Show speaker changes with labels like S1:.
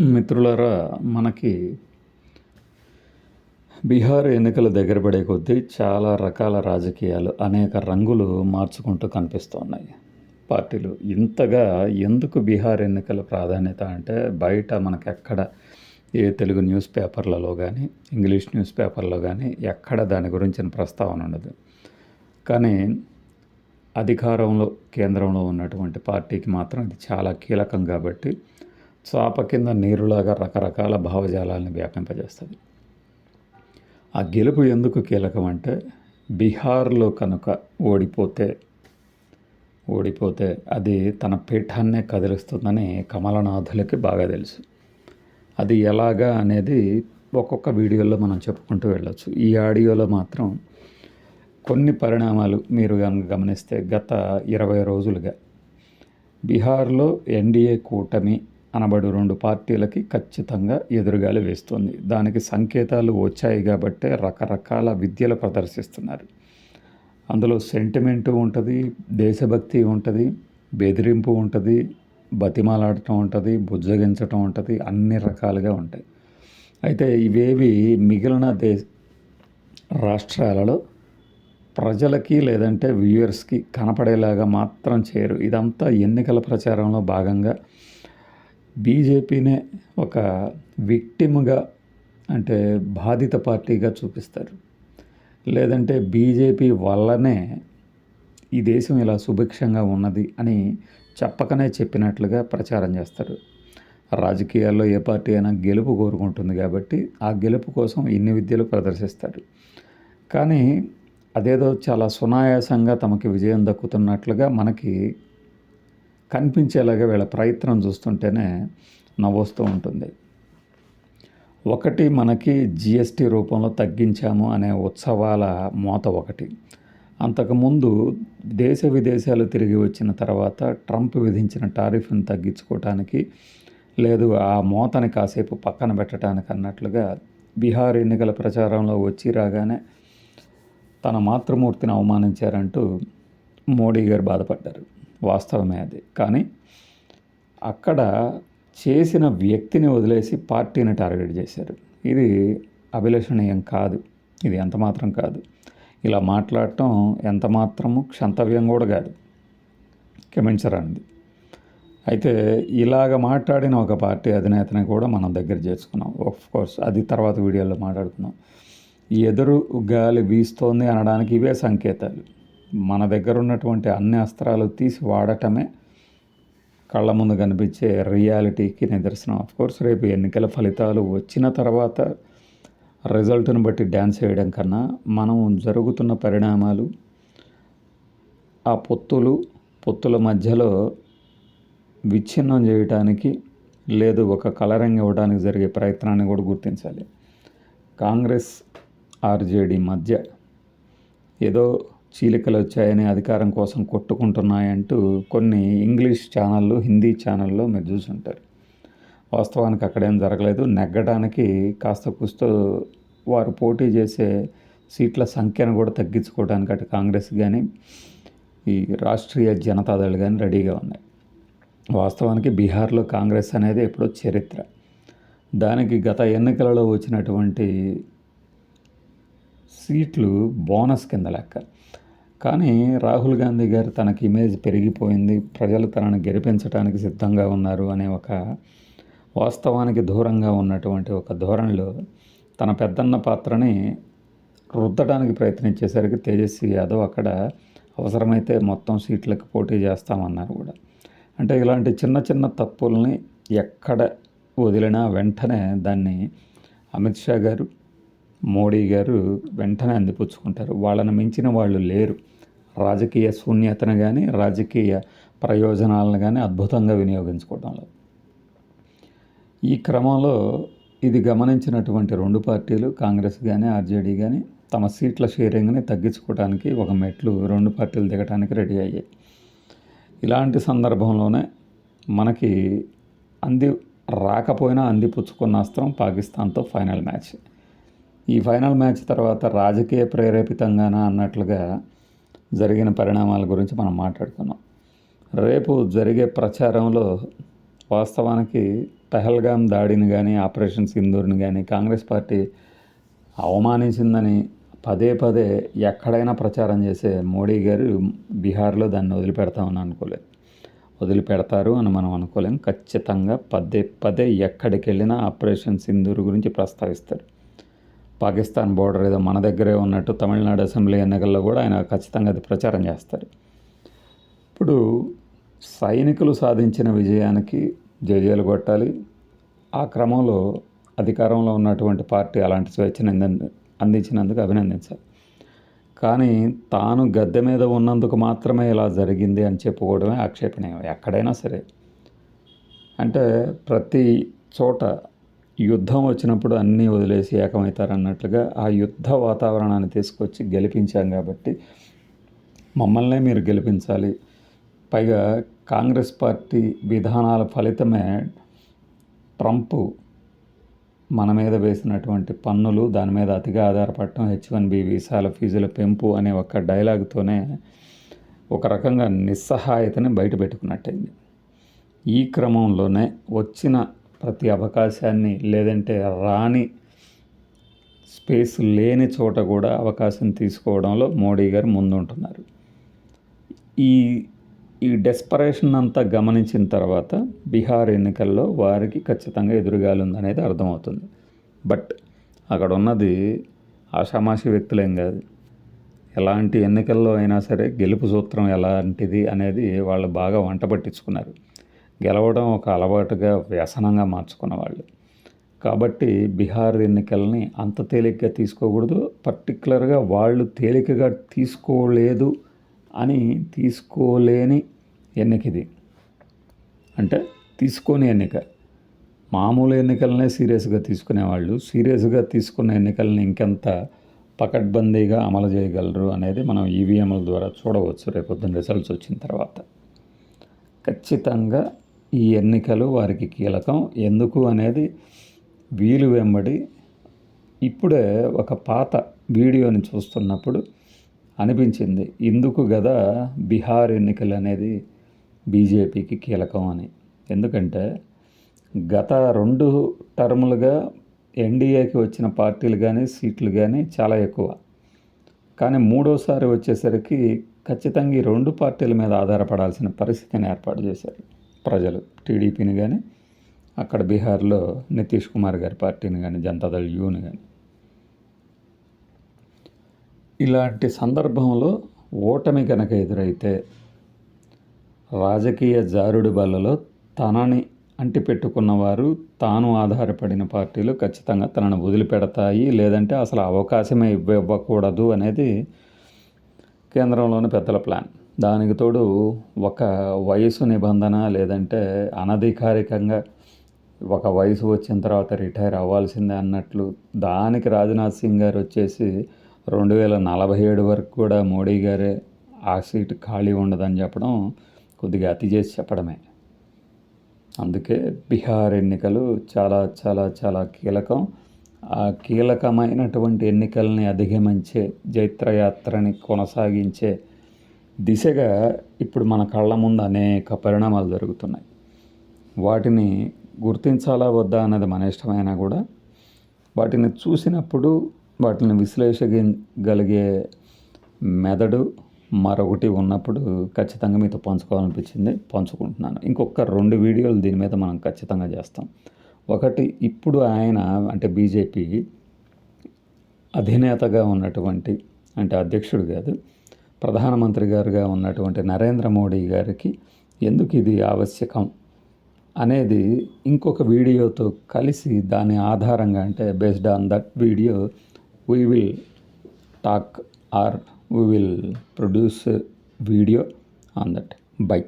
S1: మిత్రులారా మనకి బీహార్ ఎన్నికలు దగ్గర పడే కొద్దీ చాలా రకాల రాజకీయాలు అనేక రంగులు మార్చుకుంటూ కనిపిస్తున్నాయి. పార్టీలు ఇంతగా ఎందుకు బీహార్ ఎన్నికల ప్రాధాన్యత అంటే బయట మనకు ఎక్కడ ఏ తెలుగు న్యూస్ పేపర్లలో కానీ ఇంగ్లీష్ న్యూస్ పేపర్లో కానీ ఎక్కడ దాని గురించిన ప్రస్తావన ఉండదు. కానీ అధికారంలో కేంద్రంలో ఉన్నటువంటి పార్టీకి మాత్రం ఇది చాలా కీలకం కాబట్టి చాప కింద నీరులాగా రకరకాల భావజాలాలను వ్యాపింపజేస్తుంది. ఆ గెలుపు ఎందుకు కీలకం అంటే బీహార్లో కనుక ఓడిపోతే ఓడిపోతే అది తన పీఠాన్నే కదిలిస్తుందని కమలనాథులకి బాగా తెలుసు. అది ఎలాగా అనేది ఒక్కొక్క వీడియోలో మనం చెప్పుకుంటూ వెళ్ళొచ్చు. ఈ ఆడియోలో మాత్రం కొన్ని పరిణామాలు మీరు కనుక గమనిస్తే గత ఇరవై రోజులుగా బీహార్లో ఎన్డీఏ కూటమి అనబడు రెండు పార్టీలకి ఖచ్చితంగా ఎదురుగాలి వేస్తుంది. దానికి సంకేతాలు వచ్చాయి కాబట్టే రకరకాల విద్యలు ప్రదర్శిస్తున్నారు. అందులో సెంటిమెంటు ఉంటుంది దేశభక్తి ఉంటుంది బెదిరింపు ఉంటుంది బతిమాలాడటం ఉంటుంది బుజ్జగించటం ఉంటుంది అన్ని రకాలుగా ఉంటాయి. అయితే ఇవేవి మిగిలిన దేశ రాష్ట్రాలలో ప్రజలకి లేదంటే వ్యూయర్స్కి కనపడేలాగా మాత్రం చేయరు. ఇదంతా ఎన్నికల ప్రచారంలో భాగంగా బీజేపీనే ఒక విక్టిమ్గా అంటే బాధిత పార్టీగా చూపిస్తారు. లేదంటే బీజేపీ వల్లనే ఈ దేశం ఇలా సుభిక్షంగా ఉన్నది అని చెప్పకనే చెప్పినట్లుగా ప్రచారం చేస్తారు. రాజకీయాల్లో ఏ పార్టీ అయినా గెలుపు కోరుకుంటుంది కాబట్టి ఆ గెలుపు కోసం ఇన్ని విద్యలు ప్రదర్శిస్తారు. కానీ అదేదో చాలా సునాయాసంగా తమకి విజయం దక్కుతున్నట్లుగా మనకి కనిపించేలాగా వీళ్ళ ప్రయత్నం చూస్తుంటేనే నవ్వొస్తూ ఉంటుంది. ఒకటి మనకి జిఎస్టీ రూపంలో తగ్గించాము అనే ఉత్సవాల మోత ఒకటి. అంతకుముందు దేశ విదేశాలు తిరిగి వచ్చిన తర్వాత ట్రంప్ విధించిన టారిఫ్ను తగ్గించుకోవటానికి లేదు ఆ మోతని కాసేపు పక్కన పెట్టడానికి అన్నట్లుగా బీహార్ ఎన్నికల ప్రచారంలో వచ్చి రాగానే తన మాతృమూర్తిని అవమానించారంటూ మోడీ గారు బాధపడ్డారు. వాస్తవమే అది. కానీ అక్కడ చేసిన వ్యక్తిని వదిలేసి పార్టీని టార్గెట్ చేశారు. ఇది అభిలషణీయం కాదు. ఇది ఎంతమాత్రం కాదు. ఇలా మాట్లాడటం ఎంత మాత్రము క్షంతవ్యం కూడా కాదు. క్షమించరానిది. అయితే ఇలాగ మాట్లాడిన ఒక పార్టీ అధినేతని కూడా మనం దగ్గర చేసుకున్నాం. ఆఫ్ కోర్స్ అది తర్వాత వీడియోలో మాట్లాడుకున్నాం. ఎదురు గాలి వీస్తోంది అనడానికి ఇవే సంకేతాలు. మన దగ్గర ఉన్నటువంటి అన్ని అస్త్రాలు తీసి వాడటమే కళ్ళ ముందు కనిపించే రియాలిటీకి నిదర్శనం. ఆఫ్ కోర్స్ రేపు ఎన్నికల ఫలితాలు వచ్చిన తర్వాత రిజల్ట్ని బట్టి డ్యాన్స్ వేయడం కన్నా మనం జరుగుతున్న పరిణామాలు ఆ పొత్తులు పొత్తుల మధ్యలో విచ్ఛిన్నం చేయటానికి లేదు ఒక కలరింగ్ ఇవ్వడానికి జరిగే ప్రయత్నాన్ని కూడా గుర్తించాలి. కాంగ్రెస్ ఆర్జేడీ మధ్య ఏదో చీలికలు వచ్చాయని అధికారం కోసం కొట్టుకుంటున్నాయంటూ కొన్ని ఇంగ్లీష్ ఛానళ్ళు హిందీ ఛానల్లో మీరు చూసుంటారు. వాస్తవానికి అక్కడేం జరగలేదు. నెగ్గడానికి కాస్త కుస్తూ వారు పోటీ చేసే సీట్ల సంఖ్యను కూడా తగ్గించుకోవడానికి అటు కాంగ్రెస్ కానీ ఈ రాష్ట్రీయ జనతాదళ్ కానీ రెడీగా ఉన్నాయి. వాస్తవానికి బీహార్లో కాంగ్రెస్ అనేది ఎప్పుడో చరిత్ర. దానికి గత ఎన్నికలలో వచ్చినటువంటి సీట్లు బోనస్ కింద లెక్క. కానీ రాహుల్ గాంధీ గారు తనకి ఇమేజ్ పెరిగిపోయింది. ప్రజలు తనను గెలిపించడానికి సిద్ధంగా ఉన్నారు అనే ఒక వాస్తవానికి దూరంగా ఉన్నటువంటి ఒక ధోరణిలో తన పెద్దన్న పాత్రని రుద్దడానికి ప్రయత్నించేసరికి తేజస్వి యాదవ్ అక్కడ అవసరమైతే మొత్తం సీట్లకు పోటీ చేస్తామన్నారు కూడా. అంటే ఇలాంటి చిన్న చిన్న తప్పుల్ని ఎక్కడ వదిలినా వెంటనే దాన్ని అమిత్ షా గారు మోడీ గారు వెంటనే అందిపుచ్చుకుంటారు. వాళ్ళని మించిన వాళ్ళు లేరు. రాజకీయ శూన్యతను కానీ రాజకీయ ప్రయోజనాలను కానీ అద్భుతంగా వినియోగించుకోవడంలో ఈ క్రమంలో ఇది గమనించినటువంటి రెండు పార్టీలు కాంగ్రెస్ కానీ ఆర్జేడీ కానీ తమ సీట్ల షేరింగ్ని తగ్గించుకోవడానికి ఒక మెట్లు రెండు పార్టీలు దిగడానికి రెడీ అయ్యాయి. ఇలాంటి సందర్భంలోనే మనకి అంది రాకపోయినా అందిపుచ్చుకున్న అస్త్రం పాకిస్తాన్తో ఫైనల్ మ్యాచ్. ఈ ఫైనల్ మ్యాచ్ తర్వాత రాజకీయ ప్రేరేపితంగానా అన్నట్లుగా జరిగిన పరిణామాల గురించి మనం మాట్లాడుకున్నాం. రేపు జరిగే ప్రచారంలో వాస్తవానికి పెహల్గాం దాడిని కానీ ఆపరేషన్ సింధూర్ని కానీ కాంగ్రెస్ పార్టీ అవమానించిందని పదే పదే ఎక్కడైనా ప్రచారం చేసే మోడీ గారు బీహార్లో దాన్ని వదిలిపెడతామని అనుకోలేదు. వదిలిపెడతారు అని మనం అనుకోలేం. ఖచ్చితంగా పదే పదే ఎక్కడికి వెళ్ళినా ఆపరేషన్ సింధూర్ గురించి ప్రస్తావిస్తారు. పాకిస్తాన్ బోర్డర్ ఏదో మన దగ్గరే ఉన్నట్టు తమిళనాడు అసెంబ్లీ ఎన్నికల్లో కూడా ఆయన ఖచ్చితంగా అది ప్రచారం చేస్తారు. ఇప్పుడు సైనికులు సాధించిన విజయానికి జయజయలు కొట్టాలి. ఆ క్రమంలో అధికారంలో ఉన్నటువంటి పార్టీ అలాంటి స్వేచ్ఛను అందించినందుకు అభినందించాలి. కానీ తాను గద్దె మీద ఉన్నందుకు మాత్రమే ఇలా జరిగింది అని చెప్పుకోవడమే ఆక్షేపణీయం ఎక్కడైనా సరే. అంటే ప్రతి చోట యుద్ధం వచ్చినప్పుడు అన్నీ వదిలేసి ఏకమవుతారు అన్నట్లుగా ఆ యుద్ధ వాతావరణాన్ని తీసుకొచ్చి గెలిపించాం కాబట్టి మమ్మల్నే మీరు గెలిపించాలి. పైగా కాంగ్రెస్ పార్టీ విధానాల ఫలితమే ట్రంప్ మన మీద వేసినటువంటి పన్నులు దాని మీద అతిగా ఆధారపడటం హెచ్ వన్ బి వీసాల ఫీజుల పెంపు అనే ఒక డైలాగ్తోనే ఒక రకంగా నిస్సహాయతని బయటపెట్టుకున్నట్టయింది ఈ క్రమంలోనే వచ్చిన ప్రతి అవకాశాన్ని లేదంటే రాని స్పేస్ లేని చోట కూడా అవకాశం తీసుకోవడంలో మోడీ గారు ముందుంటున్నారు. ఈ ఈ డెస్పరేషన్ అంతా గమనించిన తర్వాత బీహార్ ఎన్నికల్లో వారికి ఖచ్చితంగా ఎదురుగాలి ఉందనేది అర్థమవుతుంది. బట్ అక్కడ ఉన్నది ఆషామాషి వ్యక్తులేం కాదు. ఎలాంటి ఎన్నికల్లో అయినా సరే గెలుపు సూత్రం ఎలాంటిది అనేది వాళ్ళు బాగా వంట పట్టించుకున్నారు. గెలవడం ఒక అలవాటుగా వ్యసనంగా మార్చుకున్న వాళ్ళు కాబట్టి బీహార్ ఎన్నికల్ని అంత తేలికగా తీసుకోకూడదు. పర్టికులర్గా వాళ్ళు తేలికగా తీసుకోలేదు అని తీసుకోలేని ఎన్నిక ఇది అంటే తీసుకోని ఎన్నిక. మామూలు ఎన్నికలనే సీరియస్గా తీసుకునేవాళ్ళు. సీరియస్గా తీసుకున్న ఎన్నికల్ని ఇంకెంత పకడ్బందీగా అమలు చేయగలరు అనేది మనం ఈవీఎంల ద్వారా చూడవచ్చు. రేపొద్దున రిజల్ట్స్ వచ్చిన తర్వాత. ఖచ్చితంగా ఈ ఎన్నికలు వారికి కీలకం. ఎందుకు అనేది వీలు వెంబడి ఇప్పుడే ఒక పాత వీడియోని చూస్తున్నప్పుడు అనిపించింది. ఇందుకు గదా బీహార్ ఎన్నికలు అనేది బీజేపీకి కీలకం అని. ఎందుకంటే గత రెండు టర్ములుగా ఎన్డీఏకి వచ్చిన పార్టీలు కానీ సీట్లు కానీ చాలా ఎక్కువ. కానీ మూడోసారి వచ్చేసరికి ఖచ్చితంగా ఈ రెండు పార్టీల మీద ఆధారపడాల్సిన పరిస్థితిని ఏర్పాటు చేశారు. ప్రజలు టీడీపీని కానీ అక్కడ బీహార్లో నితీష్ కుమార్ గారి పార్టీని కానీ జనతాదళ యూని కానీ ఇలాంటి సందర్భంలో ఓటమి కనుక ఎదురైతే రాజకీయ జారుడు బలలో తనని అంటిపెట్టుకున్నవారు తాను ఆధారపడిన పార్టీలు ఖచ్చితంగా తనను వదిలిపెడతాయి లేదంటే అసలు అవకాశమే ఇవ్వకూడదు అనేది కేంద్రంలోని పెద్దల ప్లాన్. దానికి తోడు ఒక వయసు నిబంధన లేదంటే అనధికారికంగా ఒక వయసు వచ్చిన తర్వాత రిటైర్ అవ్వాల్సిందే అన్నట్లు దానికి రాజ్నాథ్ సింగ్ గారు వచ్చేసి రెండు వేల నలభై ఏడు వరకు కూడా మోడీ గారే ఆ సీటు ఖాళీ ఉండదని చెప్పడం కొద్దిగా అతి చేసి చెప్పడమే. అందుకే బీహార్ ఎన్నికలు చాలా చాలా చాలా కీలకం. ఆ కీలకమైనటువంటి ఎన్నికల్ని అధిగమించే జైత్రయాత్రని కొనసాగించే దిశగా ఇప్పుడు మన కళ్ళ ముందు అనేక పరిణామాలు జరుగుతున్నాయి. వాటిని గుర్తించాలా వద్దా అన్నది మన ఇష్టమైనా కూడా వాటిని చూసినప్పుడు వాటిని విశ్లేషించగలిగే మెదడు మరొకటి ఉన్నప్పుడు ఖచ్చితంగా మీతో పంచుకోవాలనిపించింది. పంచుకుంటున్నాను. ఇంకొక రెండు వీడియోలు దీని మీద మనం ఖచ్చితంగా చేస్తాం. ఒకటి ఇప్పుడు ఆయన అంటే బీజేపీ అధినేతగా ఉన్నటువంటి అంటే అధ్యక్షుడు కాదు. ప్రధానమంత్రి గారుగా ఉన్నటువంటి నరేంద్ర మోడీ గారికి ఎందుకు ఇది ఆవశ్యకం అనేది ఇంకొక వీడియోతో కలిసి దాని ఆధారంగా అంటే based on that video we will talk or we will produce video on that by